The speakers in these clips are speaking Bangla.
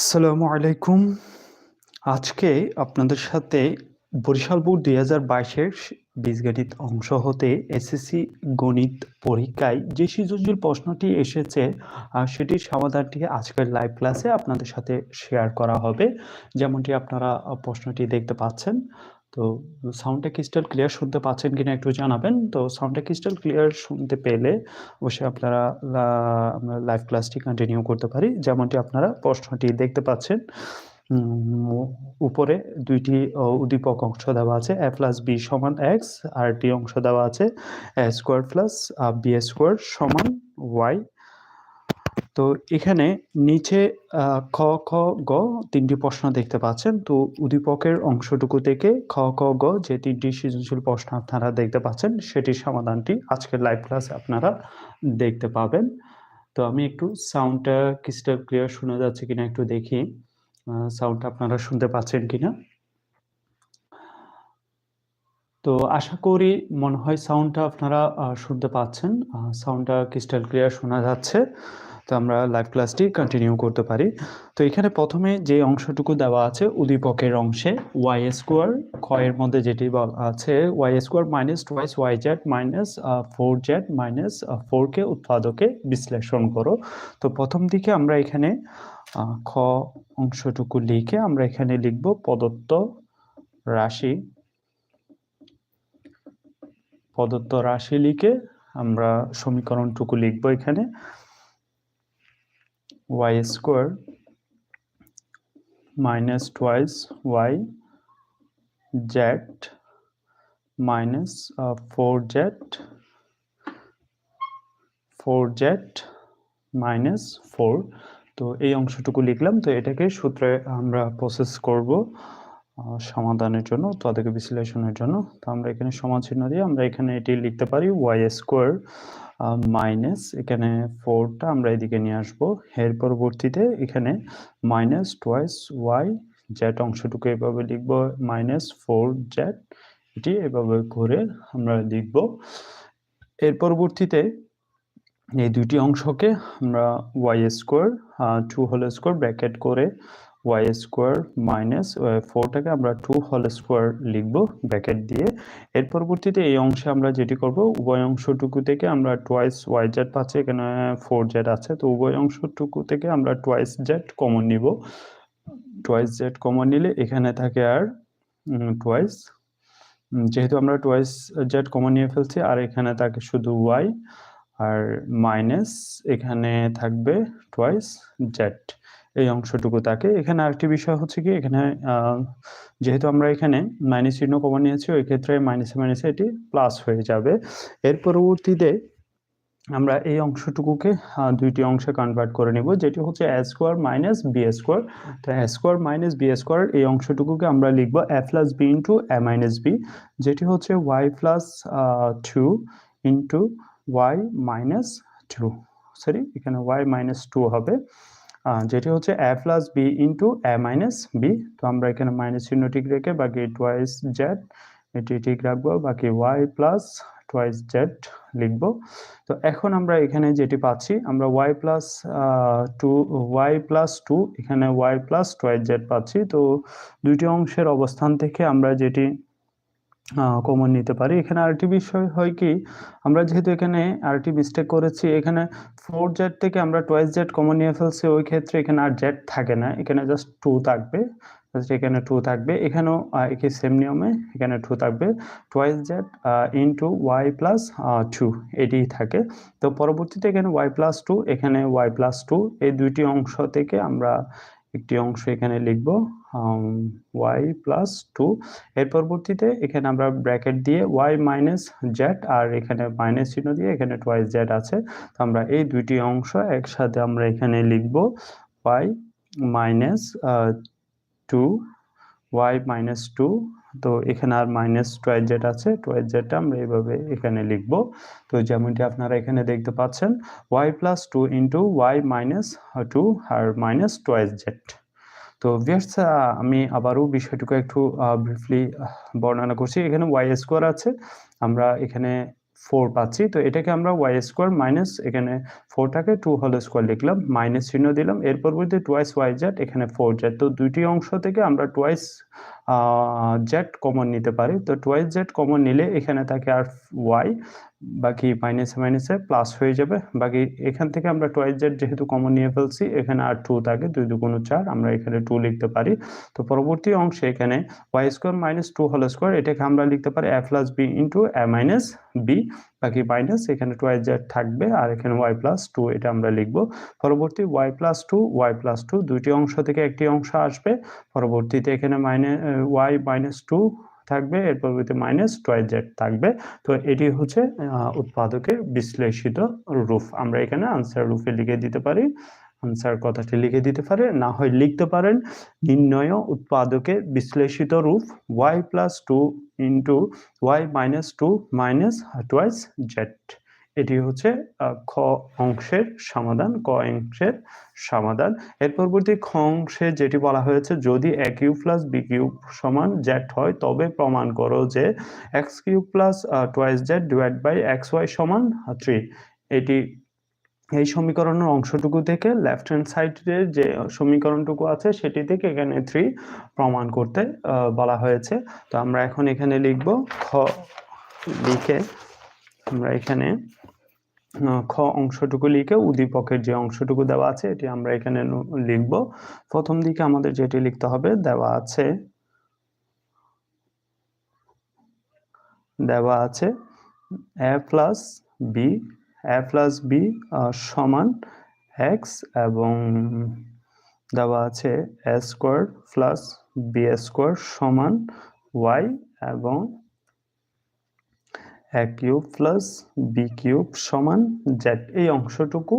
আসসালামু আলাইকুম। আজকে আপনাদের সাথে বরিশাল বোর্ড ২০২২ এর বীজগণিত অংশ হতে এসএসসি গণিত পরীক্ষায় যে সৃজনশীল প্রশ্নটি এসেছে সেটির সমাধানটি আজকের লাইভ ক্লাসে আপনাদের সাথে শেয়ার করা হবে। যেমনটি আপনারা প্রশ্নটি দেখতে পাচ্ছেন। তো সাউন্ডটা ক্রিস্টাল ক্লিয়ার শুনতে পাচ্ছেন কিনা একটু জানাবেন। তো সাউন্ডটা ক্রিস্টাল ক্লিয়ার শুনতে পেলে অবশ্যই আপনারা আমরা লাইভ ক্লাসটি কন্টিনিউ করতে পারি। যেমনটি আপনারা প্রশ্নটি দেখতে পাচ্ছেন। উপরে ২ টি উদ্দীপক অংশ দেওয়া আছে। এ প্লাস বি সমান এক্স আর আরেকটি অংশ দেওয়া আছে A square plus b square সমান y। তো এখানে নিচে খ, খ, গ তিনটি প্রশ্ন দেখতে পাচ্ছেন। তো উদ্দীপকের অংশটুকু থেকে খ, খ, গ যে তিনটি সৃজনশীল প্রশ্ন আপনারা দেখতে পাচ্ছেন সেটির সমাধানটি আজকের লাইভ ক্লাসে আপনারা দেখতে পাবেন। তো আমি একটু সাউন্ডটা ক্রিস্টাল ক্লিয়ার শোনা যাচ্ছে কিনা একটু দেখি। সাউন্ডটা আপনারা শুনতে পাচ্ছেন কিনা? তো আশা করি মনে হয় সাউন্ডটা আপনারা শুনতে পাচ্ছেন। সাউন্ডটা ক্রিস্টাল ক্লিয়ার শোনা যাচ্ছে। তো আমরা লাইভ ক্লাসটি কন্টিনিউ করতে পারি। তো এখানে প্রথমে যে অংশটুকু দেওয়া আছে উদ্দীপকের অংশে, y স্কোয়ার এর মধ্যে যেটি আছে, y square minus twice yz minus four 4z minus আ 4 কে উৎপাদকে বিশ্লেষণ করো। তো প্রথম দিকে আমরা এখানে খ অংশটুকু লিখে আমরা এখানে লিখব প্রদত্ত রাশি প্রদত্ত রাশি লিখে আমরা সমীকরণটুকু লিখব এখানে। Y square minus twice y z minus আ 4z 4z মাইনাস 4 তো এই অংশটুকু লিখলাম। তো এটাকে সূত্রে আমরা প্রসেস করব সমাধানের জন্য, তাদেরকে বিশ্লেষণের জন্য। তো আমরা এখানে সমান চিহ্ন দিয়ে আমরা এখানে এটি লিখতে পারি y স্কোয়ার মাইনাস এখানে ফোরটা আমরা এদিকে নিয়ে আসব। এর পরবর্তীতে এখানে মাইনাস টোয়াইস ওয়াই z অংশটুকু এভাবে লিখব মাইনাস 4z এটি এভাবে করে আমরা লিখব। এর পরবর্তীতে এই ২ টি অংশকে আমরা Y square 2 whole square bracket করে y স্কোয়ার মাইনাস আ 4 টাকে আমরা 2 হোল স্কোয়ার লিখব ব্র্যাকেট দিয়ে। এর পরবর্তীতে এই অংশে আমরা যেটি করব, উভয় অংশটুকু থেকে আমরা টুয়াইস yz পাচ্ছি, এখানে 4z আছে। তো উভয় অংশটুকু থেকে আমরা টুয়াইস z কমন নিব। টুয়াইস z কমন নিলে এখানে থাকে আর টুয়াইস যেহেতু আমরা টুয়াইস z কমন নিয়ে ফেলছি, আর এখানে থাকে শুধু y, আর মাইনাস এখানে থাকবে টুয়াইস z এই অংশটুকু থাকে। এখানে আরেকটি বিষয় হচ্ছে কি এখানে যেহেতু আমরা এখানে মাইনাস চিহ্ন কমন নিয়েছি ওই ক্ষেত্রে মাইনাসে, মাইনাসে এটি প্লাস হয়ে যাবে। এর পরবর্তীতে আমরা এই অংশটুকুকে দুইটি অংশে কনভার্ট করে নিব যেটি হচ্ছে a square minus b square. তো a square minus b square এই অংশটুকুকে আমরা লিখব a plus B into a minus B যেটি হচ্ছে Y plus two into Y minus two sorry এখানে ওয়াই মাইনাস টু হবে। যেটি হচ্ছে a plus B into a minus B তো আমরা এখানে মাইনাস চিহ্ন ঠিক রেখে বাকি টুয়াইস জেড এটি ঠিক রাখব। বাকি ওয়াই প্লাস টোয়াইস জেড লিখব তো এখন আমরা এখানে যেটি পাচ্ছি, আমরা Y plus two Y plus two এখানে ওয়াই প্লাস টুয়াইস জেড পাচ্ছি। তো দুইটি অংশের অবস্থান থেকে আমরা যেটি কমন নিতে পারি। এখানে আরটি বিষয় হয় কি, আমরা যেহেতু এখানে আরটি মিস্টেক করেছি, এখানে ফোর জেড থেকে আমরা টুয়াইস জেড কমন নিয়ে ফেলছি, ওই ক্ষেত্রে এখানে আর জেড থাকে না। এখানে জাস্ট টু থাকবে। জাস্ট এখানে টু থাকবে। এখানেও একই সেম নিয়মে এখানে টু থাকবে। টুয়াইস জেড আ ইনটু y প্লাস টু এটিই থাকে। তো পরবর্তীতে এখানে ওয়াই প্লাস টু এখানে ওয়াই প্লাস টু এই দুইটি অংশ থেকে আমরা একটি অংশ এখানে লিখব ওয়াই প্লাস টু এর পরবর্তীতে এখানে আমরা ব্র্যাকেট দিয়ে ওয়াই মাইনাস জ্যাট আর এখানে মাইনাস চিহ্ন দিয়ে এখানে টুয়াইস জ্যাট আছে। তো আমরা এই দুইটি অংশ একসাথে আমরা এখানে লিখব y minus two y minus 2 তো এখানে আর মাইনাস টুয়াইস z আছে। টুয়াইস z টা আমরা এভাবে এখানে লিখব। তো যেমনটি আপনারা এখানে দেখতে পাচ্ছেন, y plus 2 into y minus 2 আর মাইনাস টুয়াইস z তো ভিউয়ার্স আ আমি আবারও বিষয়টুকু একটু ব্রিফলি বর্ণনা করছি। এখানে y স্কোয়ার আছে। আমরা এখানে ফোর পাচ্ছি তো এটাকে আমরা ওয়াই স্কোয়ার মাইনাস এখানে ফোরটাকে টু হোল স্কোয়ার লিখলাম মাইনাস চিহ্ন দিলাম এর পরবর্তী টোয়াইস ওয়াই জেড এখানে ফোর জেড তো দুইটি অংশ থেকে আমরা টোয়াইস জেড কমন নিতে পারি। তো টোয়াইস জেড কমন নিলে এখানে থাকে আর ওয়াই বাকি মাইনাসে মাইনাসে প্লাস হয়ে যাবে। বাকি এখান থেকে আমরা টোয়াইস জেড যেহেতু কমন নিয়ে ফেলছি, এখানে আর টু থাকে, দুই দুগুণ চার, আমরা এখানে টু লিখতে পারি। তো পরবর্তী অংশে এখানে Y square minus two whole square এটাকে আমরা লিখতে পারি A plus B into A minus B বাকি মাইনাস এখানে টোয়াইস জেড থাকবে আর এখানে ওয়াই প্লাস টু এটা আমরা লিখব। পরবর্তী Y plus two Y plus two দুইটি অংশ থেকে একটি অংশ আসবে। পরবর্তীতে এখানে মাইনাস ওয়াই মাইনাস টু থাকবে, এর পরবর্তীতে মাইনাস টুয়াই জেড থাকবে। তো এটি হচ্ছে উৎপাদকের বিশ্লেষিত রূপ। আমরা এখানে আনসার রূপে লিখে দিতে পারি। আনসার কথাটি লিখে দিতে পারে। না হয় লিখতে পারেন। নির্ণয় উৎপাদকের বিশ্লেষিত রূপ Y plus two into Y minus two minus twice Z এটি হচ্ছে খ অংশের সমাধান, ক অংশের সমাধান। এর পরবর্তী খ অংশে যেটি বলা হয়েছে, যদি A cube plus B cube সমান জেড হয়, তবে প্রমাণ করো যে X cube plus twice Z divide by X Y সমান থ্রি এটি এই সমীকরণের অংশটুকু থেকে লেফট হ্যান্ড সাইডের যে সমীকরণটুকু আছে, সেটি থেকে এখানে থ্রি প্রমাণ করতে বলা হয়েছে। তো আমরা এখন এখানে লিখব খ, লিখে আমরা এখানে খ অংশটুকু লিখে উদ্দীপকের যে অংশটুকু দেওয়া আছে, এটি আমরা এখানে লিখব। প্রথম দিকে আমাদের যেটি লিখতে হবে, দেওয়া আছে দেওয়া আছে A plus B A plus B সমান এক্স এবং দেওয়া আছে A square plus B square সমান ওয়াই এবং A cube plus B cube সমান জেড এই অংশটুকু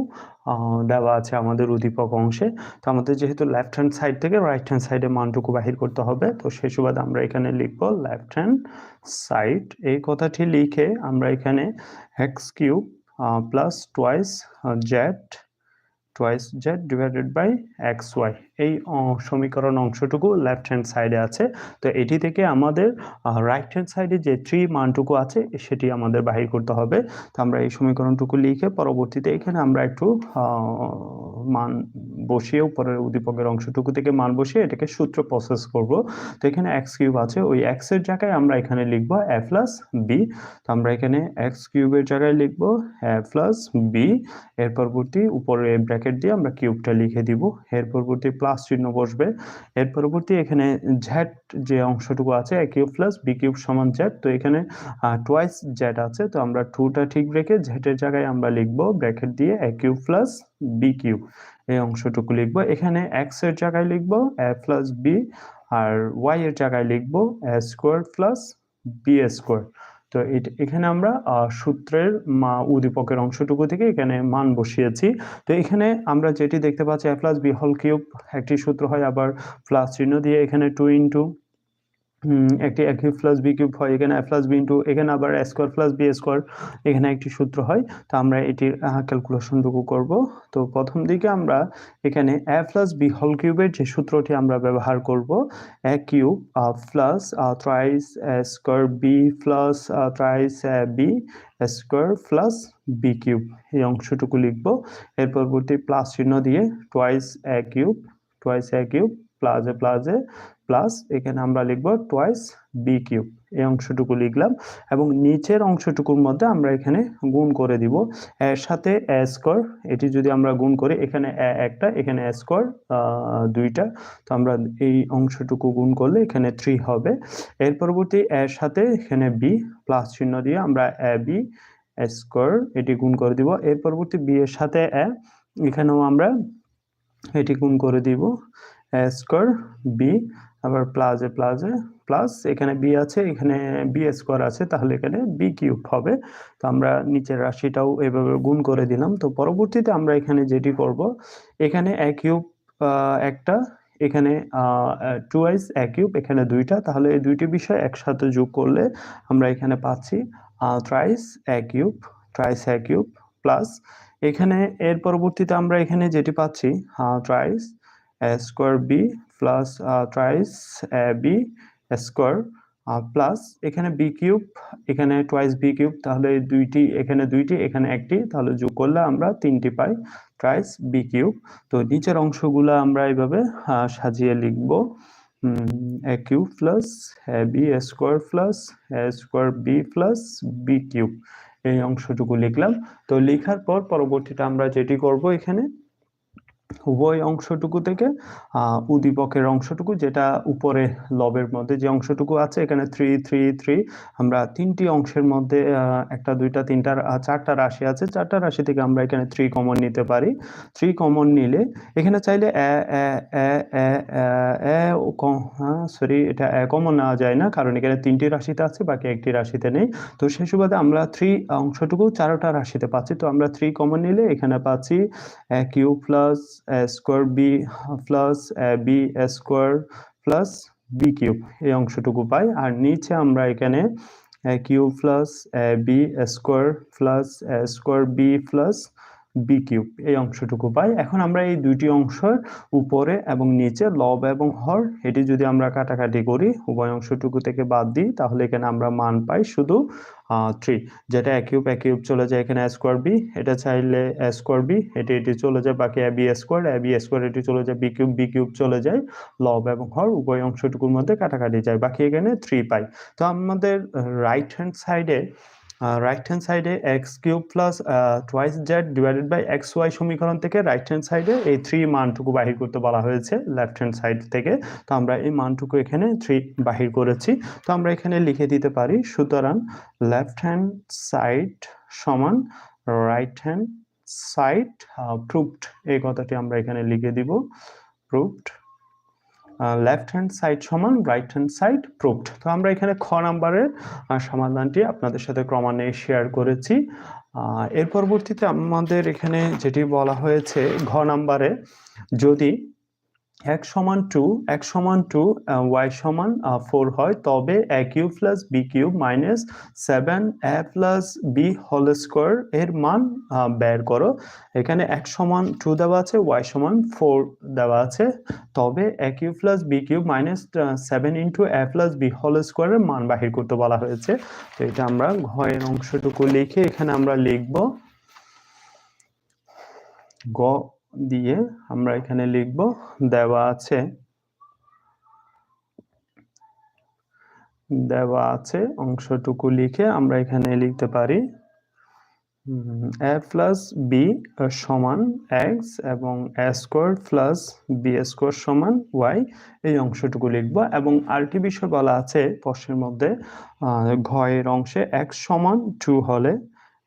দেওয়া আছে আমাদের উদ্দীপক অংশে। তো আমাদের যেহেতু লেফট হ্যান্ড সাইড থেকে রাইট হ্যান্ড সাইডে মানটুকু বাহির করতে হবে, তো সেই সুবাদে আমরা এখানে লিখব লেফট হ্যান্ড সাইড এই কথাটি লিখে আমরা এখানে X cube plus twice Z twice Z divided by X Y এই সমীকরণ অংশটুকু লেফট হ্যান্ড সাইডে আছে। তো এটি থেকে আমাদের রাইট হ্যান্ড সাইডে যে থ্রি মানটুকু আছে, সেটি আমাদের বাহির করতে হবে। তো আমরা এই সমীকরণটুকু লিখে পরবর্তীতে এখানে আমরা একটু মান বসিয়ে উপরের উদ্দীপকের অংশটুকু থেকে মান বসিয়ে এটাকে সূত্র প্রসেস করব। তো এখানে এক্স কিউব আছে। ওই এক্সের জায়গায় আমরা এখানে লিখব এ প্লাস বি তো আমরা এখানে এক্স কিউবের জায়গায় লিখব এ প্লাস বি এর পরবর্তী উপরে দিয়ে আমরা কিউবটা লিখে দিব। এর পরবর্তী প্লাস চিহ্ন বসবে। এর পরবর্তী এখানে জ্যাড যে অংশটুকু আছে A cube plus B cube সমান জ্যাড তো এখানে টোয়াইস জ্যাড আছে। তো আমরা টুটা ঠিক রেখে জ্যাডের জায়গায় আমরা লিখব ব্র্যাকেট দিয়ে A cube plus B cube এই অংশটুকু লিখব। এখানে এক্সের জায়গায় লিখব এ প্লাস বি আর ওয়াই এর জায়গায় লিখব A square plus B square তো এখানে আমরা সূত্রের, মা, উদ্দীপকের অংশটুকু থেকে এখানে মান বসিয়েছি। তো এখানে আমরা যেটি দেখতে পাচ্ছি, এ প্লাস বি হল কিউব, একটি সূত্র হয় আবার প্লাস চিহ্ন দিয়ে এখানে টু ইন্টু একটি A cube plus B cube হয়, এখানে এ প্লাস বি ইন্টু এখানে আবার A square plus B square এখানে একটি সূত্র হয়। তো আমরা এটির ক্যালকুলেশনটুকু করব। তো প্রথম দিকে আমরা এখানে এ প্লাস বি হল কিউবের যে সূত্রটি আমরা ব্যবহার করব A cube plus thrice square B plus thrice B square plus B cube এই অংশটুকু লিখব। এর পরবর্তী প্লাস চিহ্ন দিয়ে twice A cube twice A cube প্লাসে প্লাসে প্লাস এখানে আমরা লিখব টোয়াইস বি কিউব এই অংশটুকু লিখলাম এবং নিচের অংশটুকুর মধ্যে আমরা এখানে গুণ করে দিব এর সাথে এ স্কোয়ার এটি যদি আমরা গুণ করি, এখানে এ একটা, এখানে এ স্কোয়ার দুইটা, তো আমরা এই অংশটুকু গুণ করলে এখানে থ্রি হবে। এর পরবর্তী এর সাথে এখানে বি প্লাস চিহ্ন দিয়ে আমরা এ বি স্কোয়ার এটি গুণ করে দিব। এর পরবর্তী বি এর সাথে এ এখানেও আমরা এটি গুণ করে দিব স্কোয়ার বি আবার প্লাসে প্লাসে প্লাস এখানে বি আছে, এখানে বি স্কোয়ার আছে, তাহলে এখানে বি কিউব হবে। তো আমরা নিচের রাশিটাও এভাবে গুণ করে দিলাম। তো পরবর্তীতে আমরা এখানে যেটি করব, এখানে এ কিউব একটা, এখানে টু আইস এ কিউব এখানে দুইটা, তাহলে এই দুইটি বিষয় একসাথে যোগ করলে আমরা এখানে পাচ্ছি thrice A cube thrice A cube plus এখানে এর পরবর্তীতে আমরা এখানে যেটি পাচ্ছি thrice square B plus thrice B square plus এখানে বি কিউব এখানে টোয়াইস বি কিউব তাহলে দুইটি, এখানে দুইটি, এখানে একটি, তাহলে যোগ করলে আমরা তিনটি পাই ট্রাইস বি কিউব তো নিচের অংশগুলো আমরা এইভাবে সাজিয়ে লিখব A cube plus B square plus square B plus B cube এই অংশটুকু লিখলাম। তো লেখার পর পরবর্তীতে আমরা যেটি করব এখানে উভয় অংশটুকু থেকে উদ্দীপকের অংশটুকু যেটা উপরে লবের মধ্যে যে অংশটুকু আছে, এখানে থ্রি থ্রি থ্রি আমরা তিনটি অংশের মধ্যে একটা, দুইটা, তিনটা চারটা রাশি আছে। চারটা রাশি থেকে আমরা এখানে থ্রি কমন নিতে পারি। থ্রি কমন নিলে এখানে চাইলে সরি এটা কমন নেওয়া যায় না, কারণ এখানে তিনটি রাশিতে আছে, বাকি একটি রাশিতে নেই। তো সেই সুবাদে আমরা থ্রি অংশটুকু চারোটা রাশিতে পাচ্ছি। তো আমরা থ্রি কমন নিলে এখানে পাচ্ছি Q plus square B plus B square plus B cube এই অংশটুকু পাই। আর নিচে আমরা এখানে Q plus B square plus square B plus B cube এই অংশটুকু পাই। এখন আমরা এই দুইটি অংশের উপরে এবং নিচে লব এবং হর, এটি যদি আমরা কাটাকাটি করি, উভয় অংশটুকু থেকে বাদ দিই, তাহলে এখানে আমরা মান পাই শুধু থ্রি যেটা এক কিউব এক কিউব চলে যায় এখানে স্কোয়ার বি এটা চাইলে স্কোয়ার বি এটি এটি চলে যায়, বাকি এ স্কোয়ার এ স্কোয়ার এটি চলে যায় বি কিউব বি কিউব চলে যায়, লব এবং হর উভয় অংশটুকুর মধ্যে কাটাকাটি যায়, বাকি এখানে থ্রি পাই। তো আমাদের রাইট হ্যান্ড সাইডে রাইট হ্যান্ড সাইডে X cube plus twice Z divided by X Y সমীকরণ থেকে রাইট হ্যান্ড সাইডে এই থ্রি মানটুকু বাহির করতে বলা হয়েছে লেফট হ্যান্ড সাইড থেকে। তো আমরা এই মানটুকু এখানে থ্রি বাহির করেছি। তো আমরা এখানে লিখে দিতে পারি, সুতরাং লেফট হ্যান্ড সাইড সমান রাইট হ্যান্ড সাইড প্রুফড এই কথাটি আমরা এখানে লিখে দিব প্রুভড লেফট হ্যান্ড সাইড সমান রাইট হ্যান্ড সাইড প্রুভড তো আমরা এখানে খ নাম্বারের সমাধানটি আপনাদের সাথে ক্রমান্বয়ে শেয়ার করেছি। এর পরবর্তীতে আমাদের এখানে যেটি বলা হয়েছে, ঘ নাম্বারে যদি এক সমান টু এক সমান টু ওয়াই সমান ফোর হয়। তবে A Q plus B Q minus seven A plus B whole square এর মান বের করো। এখানে এক সমান টু দেওয়া আছে ওয়াই সমান ফোর দেওয়া আছে। তবে A Q plus B Q minus seven into A plus B whole স্কোয়ারের মান বাহির করতে বলা হয়েছে। তো এটা আমরা ঘয়ের অংশটুকু লিখে এখানে আমরা লিখব, গ দিয়ে আমরা এখানে লিখব দেওয়া আছে দেওয়া আছে অংশটুকু লিখে আমরা এখানে লিখতে পারি এ প্লাস বি সমান এক্স এবং A square plus B square সমান ওয়াই এই অংশটুকু লিখব এবং আরেকটি বিষয় বলা আছে প্রশ্নের মধ্যে ঘয়ের অংশে এক্স সমান টু হলে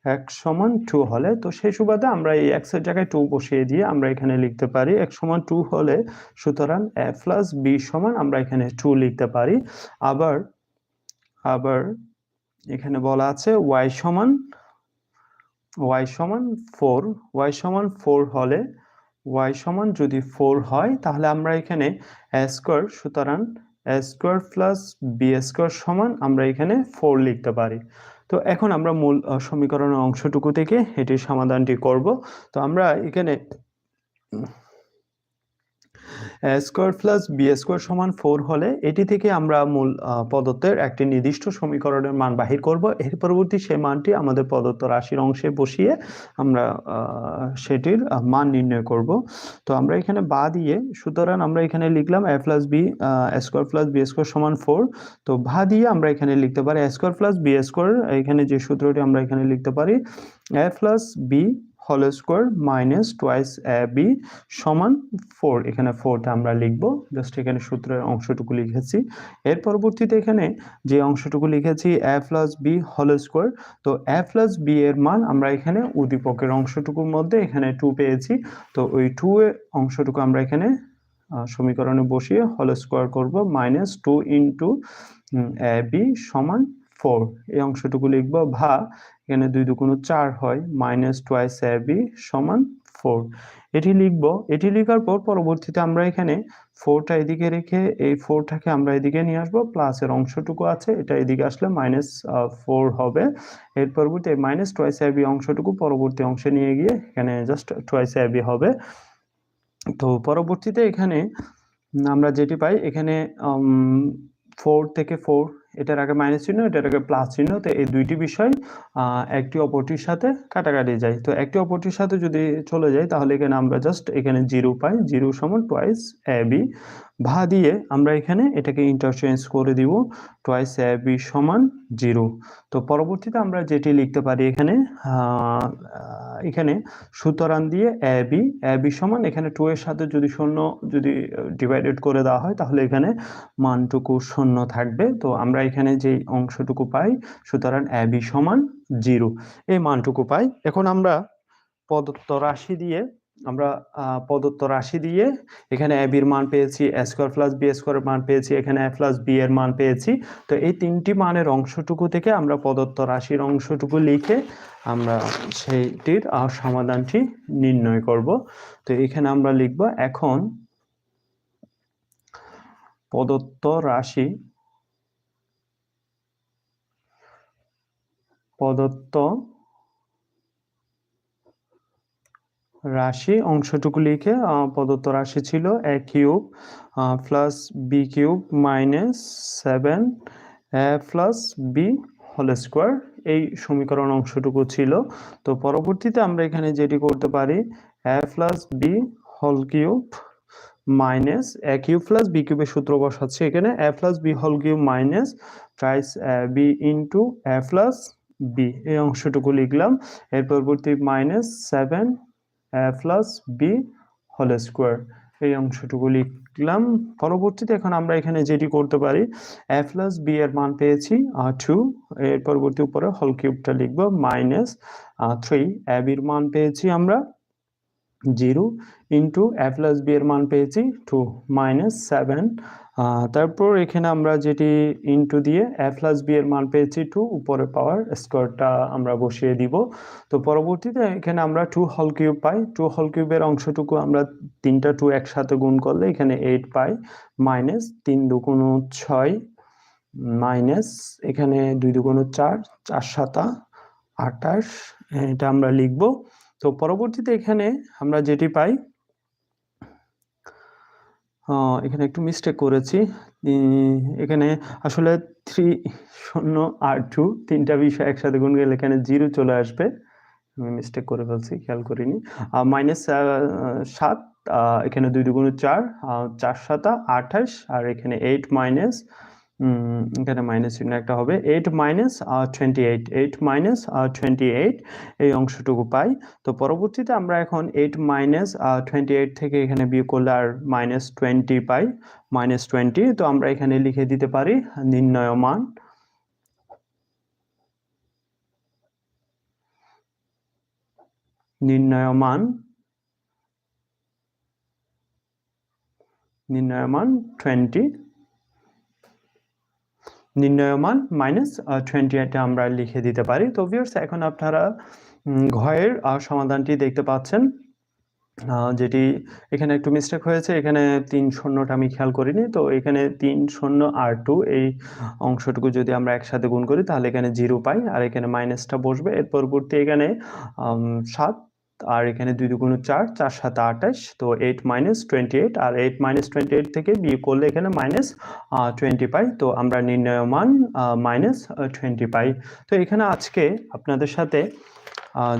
এক্স সমান টু হলে, তো সেই সুবাদে আমরা এই এক্সের জায়গায় টু বসিয়ে দিয়ে আমরা এখানে লিখতে পারি এক্স সমান টু হলে, সুতরাং এ প্লাস বি সমান আমরা এখানে টু লিখতে পারি। আবার আবার এখানে বলা আছে ওয়াই সমান ওয়াই সমান ফোর ওয়াই সমান ফোর হলে ওয়াই সমান যদি ফোর হয়, তাহলে আমরা এখানে স্কোয়ার সুতরাং স্কোয়ার প্লাস বি স্কোয়ার সমান আমরা এখানে ফোর লিখতে পারি। তো এখন আমরা মূল সমীকরণের অংশটুকু থেকে এটির সমাধানটি করব। তো আমরা এখানে স্কোয়ার প্লাস বি স্কোয়ার সমান ফোর হলে এটি থেকে আমরা মূল আহ, প্রদত্তের একটি নির্দিষ্ট সমীকরণের মান বাহির করব। এর পরবর্তী সেই মানটি আমাদের রাশির অংশে বসিয়ে আমরা সেটির মান নির্ণয় করব। তো আমরা এখানে বা দিয়ে সুতরাং আমরা এখানে লিখলাম A plus B square plus B square সমান ফোর তো ভা দিয়ে আমরা এখানে লিখতে পারি স্কোয়ার প্লাস বি স্কোয়ার এখানে যে সূত্রটি আমরা এখানে লিখতে পারি A plus B whole square minus twice A B সমান ফোর এখানে ফোরটা আমরা লিখব। জাস্ট এখানে সূত্রের অংশটুকু লিখেছি। এর পরবর্তীতে এখানে যে অংশটুকু লিখেছি A plus B whole square তো এ প্লাস বি এর মান আমরা এখানে উদ্দীপকের অংশটুকুর মধ্যে এখানে টু পেয়েছি। তো ওই টু অংশটুকু আমরা এখানে সমীকরণে বসিয়ে হোল স্কোয়ার করব minus two into A B সমান ফোর এই অংশটুকু লিখব, ভা, এখানে দুই দুগুণ চার হয় মাইনাস টোয়াইস বি সমান ফোর এটি লিখব, এটি লেখার পর পরবর্তীতে আমরা এখানে ফোরটা এদিকে রেখে, এই ফোরটাকে আমরা এদিকে নিয়ে আসব প্লাসের অংশটুকু আছে, এটা এদিকে আসলে মাইনাস ফোর হবে। এর পরবর্তী মাইনাস টোয়াইস বি অংশটুকু পরবর্তী অংশে নিয়ে গিয়ে এখানে জাস্ট টোয়াইস এ বি হবে। তো পরবর্তীতে এখানে আমরা যেটি পাই, এখানে ফোর থেকে ফোর এটার আগে মাইনাস চিহ্ন, এটার আগে প্লাস চিহ্ন, তো এই দুইটি বিষয় একটি অপরটির সাথে কাটাকাটি যায়। তো একটি অপরটির সাথে যদি চলে যায়, তাহলে এখানে আমরা জাস্ট এখানে জিরো পাই জিরো সমান টোয়াইস এ বি ভা দিয়ে আমরা এখানে এটাকে ইন্টারচেঞ্জ করে দিব টোয়াইস এ বি সমান জিরো তো পরবর্তীতে আমরা যেটি লিখতে পারি এখানে এখানে সুতরাং দিয়ে এ বি এ বি সমান এখানে টু এর সাথে যদি শূন্য যদি ডিভাইডেড করে দেওয়া হয় তাহলে এখানে মানটুকু শূন্য থাকবে। তো আমরা এখানে যে অংশটুকু পাই সুতরাং এ বি সমান জিরো এই মানটুকু পাই। এখন আমরা প্রদত্ত রাশি দিয়ে আমরা প্রদত্ত রাশি দিয়ে এখানে এ বির মান পেয়েছি এ স্কোয়ার প্লাস বি স্কোয়ারের মান পেয়েছি, এখানে এ প্লাস বি এর মান পেয়েছি। তো এই তিনটি মানের অংশটুকু থেকে আমরা প্রদত্ত রাশির অংশটুকু লিখে আমরা সেইটির সমাধানটি নির্ণয় করব। তো এখানে আমরা লিখব, এখন প্রদত্ত রাশি প্রদত্ত রাশি অংশটুকু লিখে প্রদত্ত রাশি ছিল A cube plus B cube minus seven, A plus B whole square. এই সমীকরণ অংশটুকু ছিল। তো পরবর্তীতে আমরা এখানে যেটি করতে পারি, A plus B whole cube minus A cube plus B কিউবের সূত্র বসাচ্ছি এখানে। A plus B whole cube minus thrice B into A plus B. এই অংশটুকু লিখলাম। এর পরবর্তী minus seven plus B whole square এই অংশটুকু লিখলাম। পরবর্তীতে এখন আমরা এখানে যেটি করতে পারি এ প্লাস বি এর মান পেয়েছি টু এর পরবর্তী উপরে হল কিউবটা লিখব মাইনাস থ্রি এ বির মান পেয়েছি আমরা zero into A plus B এর মান পেয়েছি টু মাইনাস সেভেন তারপর এখানে আমরা যেটি ইন্টু দিয়ে এ প্লাস বি এর মান পেয়েছি টু উপরে পাওয়ার স্কোয়ারটা আমরা বসিয়ে দিব। তো পরবর্তীতে এখানে আমরা টু হল কিউব পাই। টু হল কিউবের অংশটুকু আমরা তিনটা টু একসাথে গুণ করলে এখানে এইট পাই। মাইনাস তিন দুগুণ ছয় মাইনাস এখানে দুই দুগুণ চার চার সাতা, আটাশ, এটা আমরা লিখব। তো পরবর্তীতে এখানে আমরা যেটি পাই এখানে একটু মিস্টেক করেছি। এখানে আসলে থ্রি শূন্য আর টু তিনটা বিষয় একসাথে গুণ গেলে এখানে জিরো চলে আসবে। আমি মিস্টেক করে ফেলছি, খেয়াল করিনি। মাইনাস সাত এখানে দুই দুগুণ চার চার সাতা আঠাশ, আর এখানে এইট মাইনাস এখানে মাইনাস চিহ্ন একটা হবে। এইট মাইনাস আর টোয়েন্টি এইট এইট মাইনাস আর টোয়েন্টি এইট এই অংশটুকু পাই। তো পরবর্তীতে আমরা এখন এইট মাইনাস আর টোয়েন্টি এইট থেকে এখানে বিয়োগ করলে আর মাইনাস টোয়েন্টি পাই। মাইনাস টোয়েন্টি তো আমরা এখানে লিখে দিতে পারি নির্ণয় মান। নির্ণয় মান। নির্ণয় মান টোয়েন্টি নির্ণয়মান মাইনাস টোয়েন্টি আমরা লিখে দিতে পারি। তো ভিউয়ার্স এখন আপনারা ঘয়ের সমাধানটি দেখতে পাচ্ছেন। যেটি এখানে একটু মিস্টেক হয়েছে। এখানে তিন শূন্যটা আমি খেয়াল করিনি। তো এখানে তিন শূন্য আর টু এই অংশটুকু যদি আমরা একসাথে গুণ করি, তাহলে এখানে জিরো পাই। আর এখানে মাইনাসটা বসবে। এর পরবর্তী এখানে সাত আর এখানে দুই দুগুণ চার চার সাত আঠাশ, তো এইট মাইনাস টোয়েন্টি এইট আর এইট মাইনাস টোয়েন্টি এইট থেকে বিয়ে করলে এখানে মাইনাস টোয়েন্টি পাই তো আমরা নির্ণয়মান মাইনাস টোয়েন্টি পাই তো এখানে আজকে আপনাদের সাথে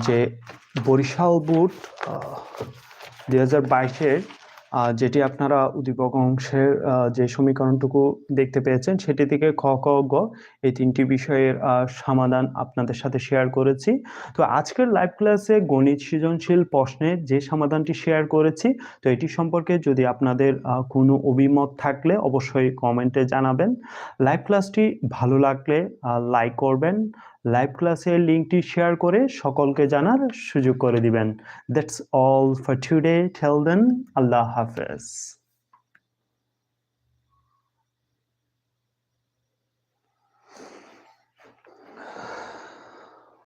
যে বরিশাল বুট দুই হাজার বাইশের যেটি আপনারা উদ্দীপক অংশের যে সমীকরণটুকু দেখতে পেয়েছেন, সেটি থেকে খ, ক, গ এই তিনটি বিষয়ের সমাধান আপনাদের সাথে শেয়ার করেছি। তো আজকের লাইভ ক্লাসে গণিত সৃজনশীল প্রশ্নের যে সমাধানটি শেয়ার করেছি, তো এটি সম্পর্কে যদি আপনাদের কোনো অভিমত থাকলে অবশ্যই কমেন্টে জানাবেন। লাইভ ক্লাসটি ভালো লাগলে লাইক করবেন লাইভ ক্লাসের লিঙ্কটি শেয়ার করে সকলকে জানার সুযোগ করে দিবেন। That's all for today till then আল্লাহ হাফেজ